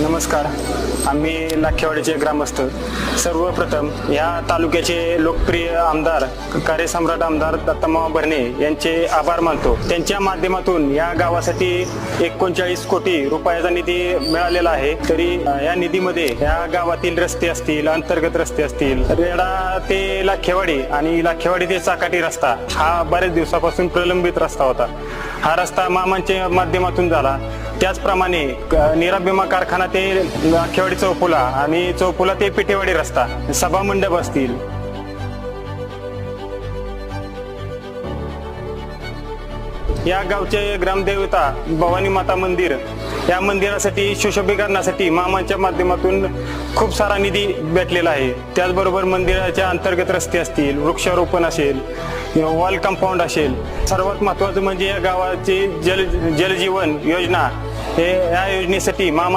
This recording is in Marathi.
नमस्कार. आम्ही लाखेवाडीचे ग्रामस्थ. सर्वप्रथम या तालुक्याचे लोकप्रिय आमदार कार्यसम्राट आमदार दत्तमावा भरणे यांचे आभार मानतो. त्यांच्या माध्यमातून या गावासाठी एकोणचाळीस कोटी रुपयाचा निधी मिळालेला आहे. तरी या निधीमध्ये या गावातील रस्ते असतील अंतर्गत रस्ते असतील रेडा ते लाखेवाडी आणि लाखेवाडी ते चाकाटी रस्ता हा बऱ्याच दिवसापासून प्रलंबित रस्ता होता. हा रस्ता मामांच्या माध्यमातून झाला. त्याचप्रमाणे क- नीरा भीमा कारखाना ते खेवाडी चौफुला आणि चौफुला ते पिठेवाडी रस्ता सभा मंडप असतील. या गावचे ग्रामदेवता भवानी माता मंदिर या मंदिरासाठी सुशोभीकरणासाठी मामांच्या माध्यमातून खूप सारा निधी भेटलेला आहे. त्याचबरोबर मंदिराच्या अंतर्गत रस्ते असतील वृक्षारोपण असेल वॉल कंपाऊंड असेल. सर्वात महत्वाचं म्हणजे या गावाची जल जलजीवन योजना हे या योजनेसाठी मामा